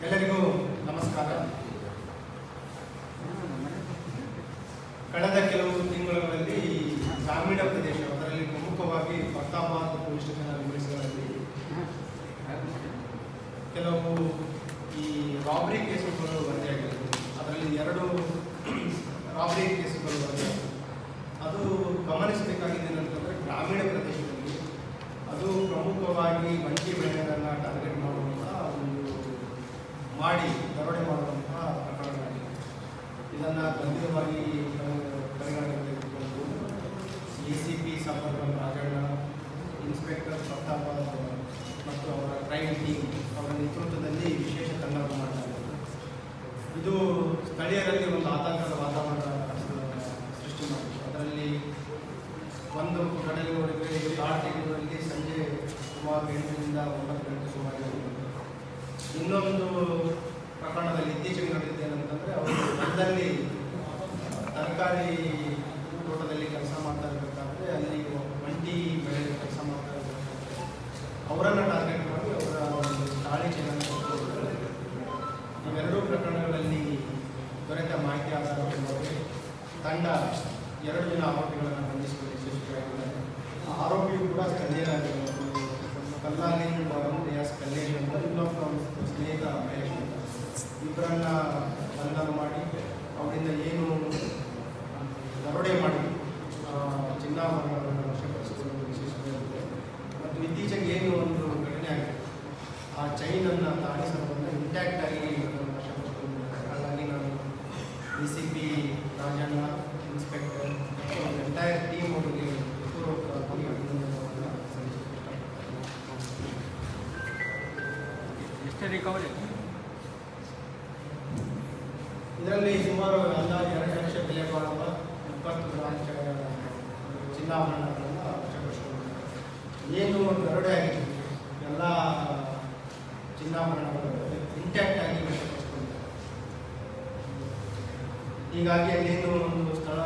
ಎಲ್ಲರಿಗೂ ನಮಸ್ಕಾರ. ಕಳೆದ ಕೆಲವು ತಿಂಗಳುಗಳಲ್ಲಿ ಗ್ರಾಮೀಣ ಪ್ರದೇಶ ಅದರಲ್ಲಿ ಪ್ರಮುಖವಾಗಿ ಪ್ರತಾಪಾದ್ ಪೊಲೀಸ್ ಸ್ಟೇಷನ್ ಲಿಮಿಟ್ಸ್ಗಳಲ್ಲಿ ಕೆಲವು ಈ ರಾಬರಿ ಕೇಸುಗಳು ವರದಿಯಾಗಿವೆ ಅದರಲ್ಲಿ ಎರಡು ರಾಬರಿ ಕೇಸುಗಳು ಮಾಡಿ ದರೋಡೆ ಮಾಡುವಂತಹ ಪ್ರಕರಣಗಳಾಗಿವೆ ಇದನ್ನು ಗಂಭೀರವಾಗಿ ಪರಿಗಣನೆಗೆ ಎ ಸಿ ಪಿ ಸಫರ್ಗಂ ರಾಜಣ್ಣ, ಇನ್ಸ್ಪೆಕ್ಟರ್ ಪ್ರತಾಪ ಮತ್ತು ಅವರ ಕ್ರೈಮ್ ಟೀಮ್ ಅವರ ನೇತೃತ್ವದಲ್ಲಿ ವಿಶೇಷ ತಂಡವನ್ನು ಮಾಡಲಾಗಿದೆ ಇದು ಸ್ಥಳೀಯರಲ್ಲಿ ಒಂದು ಆತಂಕದ ವಾತಾವರಣ ಸೃಷ್ಟಿ ಮಾಡಿತು ಅದರಲ್ಲಿ ಒಂದು ಘಟನೆಯವರೆಗೆ ಆರು ತಿಂಗಳಲ್ಲಿ ಸಂಜೆ ಸುಮಾರು ಎಂಟರಿಂದ ಒಂಬತ್ತು ಗಂಟೆ ಸುಮಾರು ಇನ್ನೊಂದು ಇತ್ತೀಚೆಗೆ ಏನಂತಂದರೆ ಅವರು ಹೊಲದಲ್ಲಿ ತರಕಾರಿ ತೋಟದಲ್ಲಿ ಕೆಲಸ ಮಾಡ್ತಾ ಇರಬೇಕಾದ್ರೆ ಅಲ್ಲಿ ಮಂಡಿ ಬೆಳೆ ಕೆಲಸ ಮಾಡ್ತಾ ಇರಬೇಕಾದ್ರೆ ಅವರನ್ನು ಟಾರ್ಗೆಟ್ ಮಾಡಿ ಅವರ ಒಂದು ದಾಳಿ ಚೆನ್ನನ್ನು ಇವೆರಡೂ ಪ್ರಕರಣಗಳಲ್ಲಿ ದೊರೆತ ಮಾಹಿತಿ ಆಧಾರದ ಮೇಲೆ ತಂಡ ಎರಡು ಜನ ಆರೋಪಿಗಳನ್ನು ಬಂಧಿಸುವಲ್ಲಿ ಯಶಸ್ವಿಯಾಗಿದೆ ಆರೋಪಿಯು ಕೂಡ ಸ್ಥಳೀಯ ಕಲ್ಲಾಲಿ ಇಬ್ಬರನ್ನ ಬಂಧನ ಮಾಡಿ ಅವರಿಂದ ಏನು ದರೋಡೆ ಮಾಡಿ ಚಿನ್ನಾಭರಣಗಳನ್ನು ವಶಪಡಿಸಿಕೊಂಡು ವಿಶೇಷವಾಗಿದೆ ಮತ್ತು ಇತ್ತೀಚೆಗೆ ಏನು ಒಂದು ಘಟನೆ ಆಗಿದೆ. ಆ ಚೈನನ್ನು ತಾಡಿಸೋದನ್ನು ಇಂಟ್ಯಾಕ್ಟ್ ಆಗಿ ಹಾಗಾಗಿ ನಾನು D C P Rajanna inspector ಮತ್ತು ಎಂಟೈರ್ ಟೀಮ್ ಅವರಿಗೆ ಪೂರ್ವಕವಾಗಿ ಅಭಿನಂದನೆಗಳನ್ನು ಎಷ್ಟು ರಿಕವರಿ ಇದರಲ್ಲಿ ಸುಮಾರು ಎಲ್ಲ ಎರಡು ಲಕ್ಷ ಬೆಲೆ ಬಾಳುವ ಇಪ್ಪತ್ತು ಗ್ರಾಮ್ ಚಿನ್ನಾಭರಣಗಳನ್ನು ವಶಪಡಿಸಿಕೊಂಡಿದ್ದಾರೆ ಏನು ದರೋಡೆ ಆಗಿದೆ? ಎಲ್ಲ ಚಿನ್ನಾಭರಣಗಳು ಇಂಟ್ಯಾಕ್ಟ್ ಆಗಿ ವಶಪಡಿಸಿಕೊಂಡಿದ್ದಾರೆ ಹೀಗಾಗಿ ಅಲ್ಲೇನು ಒಂದು ಸ್ಥಳ